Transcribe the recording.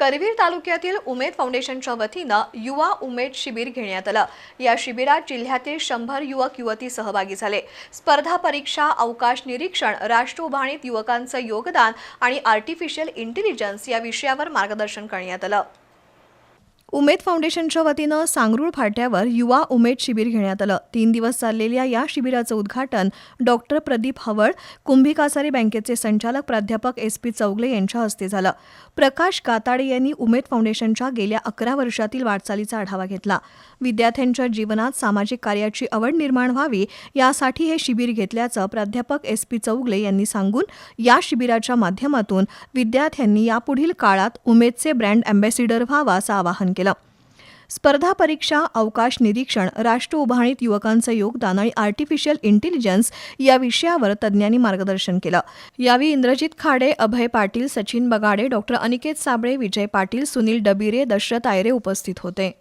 करवीर तालुक्यातील उमेद फाउंडेशनच्या वतीनं युवा उमेद शिबिर घेण्यात आलं. या शिबिरात जिल्ह्यातील शंभर युवक युवती सहभागी झाले. स्पर्धा परीक्षा अवकाश निरीक्षण राष्ट्र उभारणीत युवकांचं योगदान आणि आर्टिफिशियल इंटेलिजन्स या विषयावर मार्गदर्शन करण्यात आलं. उमेद फाउंडेशनच्या वतीनं सांगरूळ फाट्यावर युवा उमेद शिबिर घेण्यात आलं. तीन दिवस चाललेल्या या शिबिराचं उद्घाटन डॉक्टर प्रदीप हवळ कुंभी कासारी बँकेचे संचालक प्राध्यापक एस पी चौगले यांच्या हस्ते झालं. प्रकाश काताडे यांनी उमेद फाउंडेशनच्या गेल्या अकरा वर्षातील वाटचालीचा आढावा घेतला. विद्यार्थ्यांच्या जीवनात सामाजिक कार्याची आवड निर्माण व्हावी यासाठी हे शिबिर घेतल्याचं प्राध्यापक एस पी चौगले यांनी सांगून या शिबिराच्या माध्यमातून विद्यार्थ्यांनी यापुढील काळात उमेदचे ब्रँड अँबॅसिडर व्हावा असं आवाहन केलं. स्पर्धा परीक्षा अवकाश निरीक्षण राष्ट्र उभारणीत युवकांचं योगदान आणि आर्टिफिशियल इंटेलिजन्स या विषयावर तज्ज्ञांनी मार्गदर्शन केलं. यावेळी इंद्रजित खाडे अभय पाटील सचिन बगाडे डॉक्टर अनिकेत साबळे विजय पाटील सुनील डबिरे दशरथ आयरे उपस्थित होते.